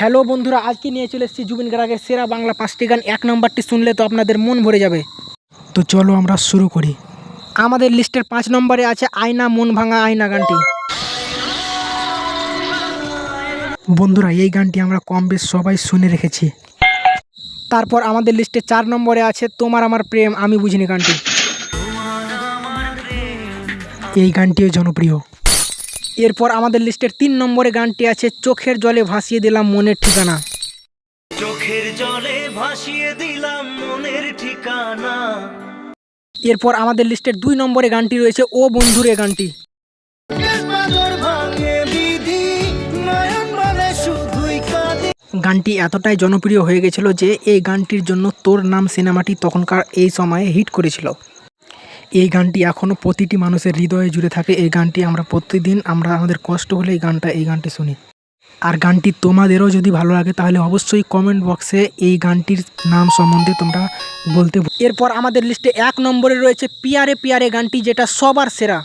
Hello বন্ধুরা, আজকে নিয়ে চলে এসেছি জুবিন গার্গের সেরা বাংলা পাঁচটি গান। এক নম্বরটি শুনলে তো আপনাদের মন ভরে যাবে। তো চলো আমরা শুরু করি। আমাদের লিস্টের পাঁচ নম্বরে আছে আয়না, মন ভাঙা, আয়না গানটি। বন্ধুরা, এই গানটি আমরা কম বেশ সবাই শুনে রেখেছি। তারপর আমাদের লিস্টে চার নম্বরে আছে তোমার আমার প্রেম, আমি বুঝিনি গানটি। এই গানটিও জনপ্রিয়। এরপর আমাদের লিস্টের তিন নম্বরে গানটি আছে চোখের জলে ভাসিয়ে দিলাম মনের ঠিকানা। চোখের জলে ভাসিয়ে দিলাম মনের ঠিকানা। এরপর আমাদের লিস্টের দুই নম্বরে গানটি রয়েছে ও বন্ধুরে গানটি। শুধুই কাঁদে। গানটি এতটাই জনপ্রিয় হয়ে গেছিল যে এই গানটির জন্য তোর নাম সিনেমাটি তখনকার এই সময়ে হিট করেছিল। এই গানটি এখনও প্রতিটি মানুষের হৃদয়ে জুড়ে থাকে। এই গানটি আমরা প্রতিদিন, আমরা আমাদের কষ্ট হলে এই গানটা, এই গানটি শুনি। আর গানটি তোমাদেরও যদি ভালো লাগে, তাহলে অবশ্যই কমেন্ট বক্সে এই গানটির নাম সম্বন্ধে তোমরা বলতে এরপর আমাদের লিস্টে এক নম্বরে রয়েছে পিয়ারে পিয়ারে গানটি, যেটা সবার সেরা।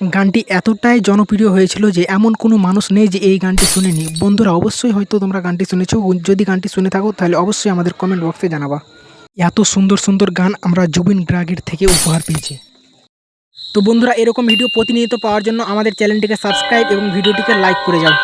গানটি এতটাই জনপ্রিয় হয়েছিল যে এমন কোনো মানুষ নেই যে এই গানটি শুনেনি। বন্ধুরা, অবশ্যই হয়তো তোমরা গানটি শুনেছ। যদি গানটি শুনে থাকো, তাহলে অবশ্যই আমাদের কমেন্ট বক্সে জানাবা। এত সুন্দর সুন্দর গান আমরা জুবিন গ্রাগের থেকে উপহার পেয়েছি। তো বন্ধুরা, এরকম ভিডিও প্রতিনিয়ত পাওয়ার জন্য আমাদের চ্যানেলটিকে সাবস্ক্রাইব এবং ভিডিওটিকে লাইক করে যাও।